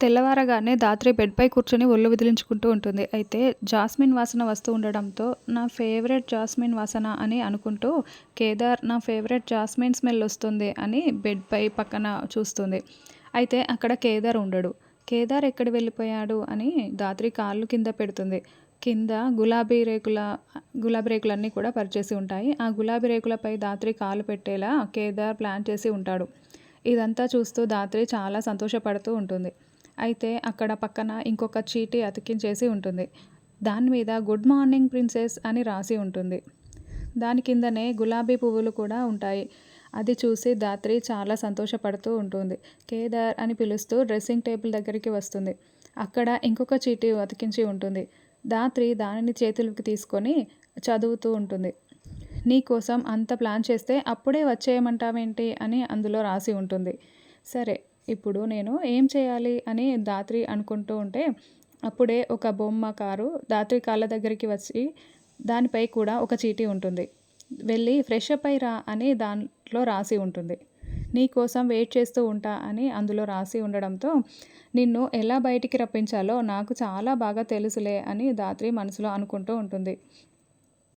తెల్లవారగానే దాత్రి బెడ్పై కూర్చొని ఒళ్ళు విదిలించుకుంటూ ఉంటుంది. అయితే జాస్మిన్ వాసన వస్తూ ఉండడంతో నా ఫేవరెట్ జాస్మిన్ వాసన అని అనుకుంటూ కేదార్ నా ఫేవరెట్ జాస్మిన్ స్మెల్ వస్తుంది అని బెడ్పై పక్కన చూస్తుంది. అయితే అక్కడ కేదార్ ఉండడు. కేదార్ ఎక్కడ వెళ్ళిపోయాడు అని దాత్రి కాళ్ళు కింద పెడుతుంది. కింద గులాబీ రేకుల గులాబీ రేకులన్నీ కూడా పరిచేసి ఉంటాయి. ఆ గులాబీ రేకులపై దాత్రి కాలు పెట్టేలా కేదార్ ప్లాన్ చేసి ఉంటాడు. ఇదంతా చూస్తూ దాత్రి చాలా సంతోషపడుతూ ఉంటుంది. అయితే అక్కడ పక్కన ఇంకొక చీటీ అతికించేసి ఉంటుంది. దాని మీద గుడ్ మార్నింగ్ ప్రిన్సెస్ అని రాసి ఉంటుంది. దాని కిందనే గులాబీ పువ్వులు కూడా ఉంటాయి. అది చూసి ధాత్రి చాలా సంతోషపడుతూ ఉంటుంది. కేదార్ అని పిలుస్తూ డ్రెస్సింగ్ టేబుల్ దగ్గరికి వస్తుంది. అక్కడ ఇంకొక చీటీ అతికించి ఉంటుంది. ధాత్రి దానిని చేతులకి తీసుకొని చదువుతూ ఉంటుంది. నీ కోసం అంత ప్లాన్ చేస్తే అప్పుడే వచ్చేయమంటావేంటి అని అందులో రాసి ఉంటుంది. సరే ఇప్పుడు నేను ఏం చేయాలి అని ధాత్రి అనుకుంటూ ఉంటే అప్పుడే ఒక బొమ్మ కారు ధాత్రి కాళ్ళ దగ్గరికి వచ్చి దానిపై కూడా ఒక చీటీ ఉంటుంది. వెళ్ళి ఫ్రెష్ అప్ అయి రా అని దాంట్లో రాసి ఉంటుంది. నీ కోసం వెయిట్ చేస్తూ ఉంటా అని అందులో రాసి ఉండడంతో నిన్ను ఎలా బయటికి రప్పించాలో నాకు చాలా బాగా తెలుసులే అని ధాత్రి మనసులో అనుకుంటూ ఉంటుంది.